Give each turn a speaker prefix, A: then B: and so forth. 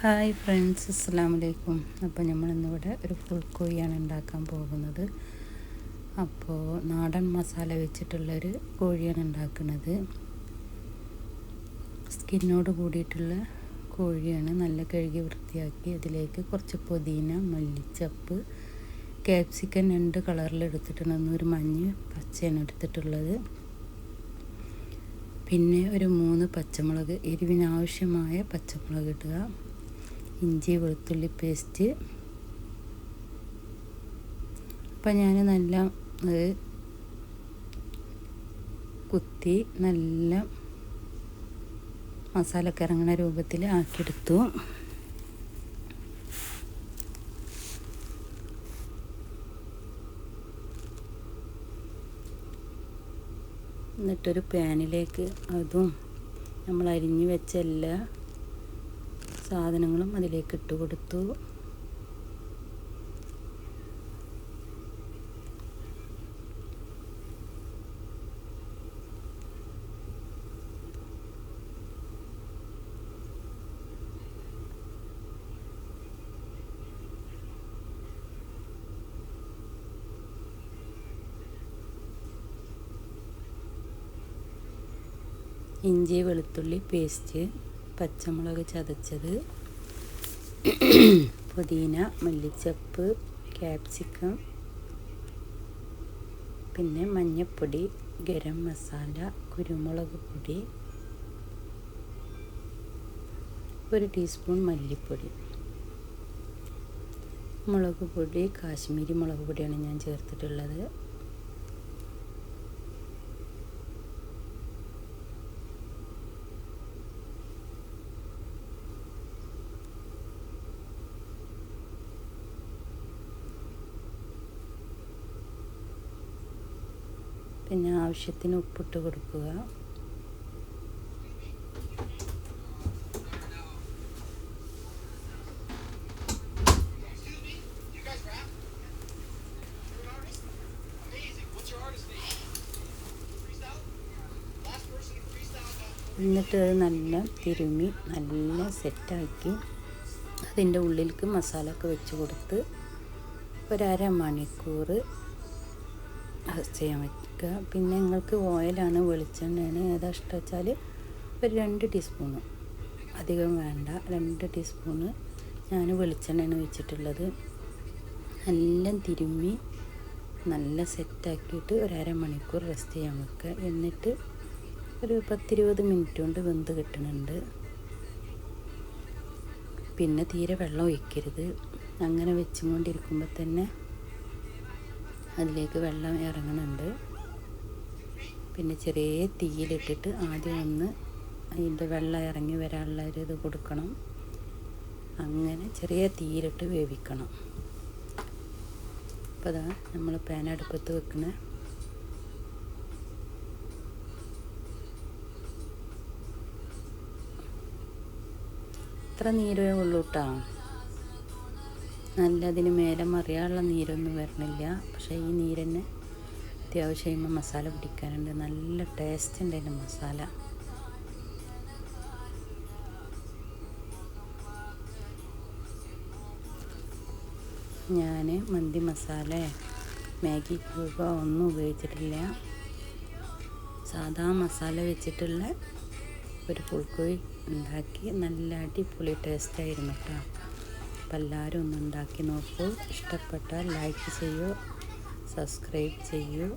A: Hi friends അസ്സാം വലൈക്കും അപ്പോൾ നമ്മൾ ഇന്നിവിടെ ഒരു ഫുൾ കോഴിയാണ് ഉണ്ടാക്കാൻ പോകുന്നത്. അപ്പോൾ നാടൻ മസാല വെച്ചിട്ടുള്ളൊരു കോഴിയാണ് ഉണ്ടാക്കുന്നത്. സ്കിന്നോട് കൂടിയിട്ടുള്ള കോഴിയാണ് നല്ല കഴുകി വൃത്തിയാക്കി അതിലേക്ക് കുറച്ച് പുതിന മല്ലിച്ചപ്പ് ക്യാപ്സിക്കൻ രണ്ട് കളറിൽ എടുത്തിട്ടുണ്ട്. ഒരു മഞ്ഞ് പച്ചയാണ് എടുത്തിട്ടുള്ളത്. പിന്നെ ഒരു മൂന്ന് പച്ചമുളക് എരിവിനാവശ്യമായ പച്ചമുളക് ഇടുക. ഇഞ്ചി വെളുത്തുള്ളി പേസ്റ്റ്. അപ്പം ഞാൻ നല്ല അത് കുത്തി നല്ല മസാലക്ക് ഇറങ്ങുന്ന രൂപത്തിൽ ആക്കിയെടുത്തു. എന്നിട്ടൊരു പാനിലേക്ക് അതും നമ്മൾ അരിഞ്ഞു വെച്ച എല്ലാ സാധനങ്ങളും അതിലേക്ക് ഇട്ട് കൊടുത്തു. ഇഞ്ചി വെളുത്തുള്ളി പേസ്റ്റ് പച്ചമുളക് ചതച്ചത്. പുതിന മല്ലിച്ചപ്പ് ക്യാപ്സിക്കം പിന്നെ മഞ്ഞപ്പൊടി ഗരം മസാല കുരുമുളക് പൊടി ഒരു ടീസ്പൂൺ മല്ലിപ്പൊടി. മുളക് പൊടി കാശ്മീരി മുളക് പൊടിയാണ് ഞാൻ ചേർത്തിട്ടുള്ളത്. പിന്നെ ആവശ്യത്തിന് ഉപ്പിട്ട് കൊടുക്കുക. എന്നിട്ട് അത് നല്ല തിരുമി നല്ല സെറ്റാക്കി അതിന്റെ ഉള്ളിലേക്ക് മസാലൊക്കെ വെച്ച് കൊടുത്ത് ഒരര മണിക്കൂർ ചെയ്യാൻ വയ്ക്കുക പിന്നെ നിങ്ങൾക്ക് ഓയിലാണ് വെളിച്ചെണ്ണയാണ് ഏതാ ഇഷ്ടം വെച്ചാൽ ഒരു രണ്ട് ടീസ്പൂണ്. അധികം വേണ്ട. രണ്ട് ടീസ്പൂണ് ഞാൻ വെളിച്ചെണ്ണയാണ് വെച്ചിട്ടുള്ളത് എല്ലാം തിരുമ്മി നല്ല സെറ്റാക്കിയിട്ട് ഒരു അരമണിക്കൂർ റെസ്റ്റ് ചെയ്യാൻ വെക്കുക. എന്നിട്ട് ഒരു പത്തിരുപത് മിനിറ്റ് കൊണ്ട് വെന്ത് കിട്ടുന്നുണ്ട് പിന്നെ തീരെ വെള്ളം ഒഴിക്കരുത്. അങ്ങനെ വെച്ചുകൊണ്ടിരിക്കുമ്പോൾ തന്നെ അതിലേക്ക് വെള്ളം ഇറങ്ങുന്നുണ്ട്. പിന്നെ ചെറിയ തീയിലിട്ടിട്ട് ആദ്യം ഒന്ന് അതിന്റെ വെള്ളം ഇറങ്ങി വരാനുള്ള ഒരു ഇത് കൊടുക്കണം. അങ്ങനെ ചെറിയ തീയിലിട്ട് വേവിക്കണം. അപ്പോൾ അതാ നമ്മൾ പാൻ അടുപ്പത്ത് വെക്കണ ഇത്ര നീരേ ഉള്ളൂ കേട്ടോ നല്ലതിന് മേലെ മറിയാനുള്ള നീരൊന്നും വരണില്ല പക്ഷേ ഈ നീരന്നെ അത്യാവശ്യം കഴിയുമ്പോൾ മസാല പിടിക്കാനുണ്ട്. നല്ല ടേസ്റ്റ് ഉണ്ട് അതിന്റെ മസാല. ഞാൻ മന്തി മസാല മാഗി ക്യൂബോ ഒന്നും ഉപയോഗിച്ചിട്ടില്ല. സാധാ മസാല വെച്ചിട്ടുള്ള ഒരു പുൽക്കോഴി ഉണ്ടാക്കി നല്ല അടിപൊളി ടേസ്റ്റായിരുന്നു കേട്ടോ അപ്പോൾ എല്ലാവരും ഒന്ന് ഉണ്ടാക്കി നോക്കൂ. ഇഷ്ടപ്പെട്ടാൽ ലൈക്ക് ചെയ്യൂ സബ്സ്ക്രൈബ് ചെയ്യൂ.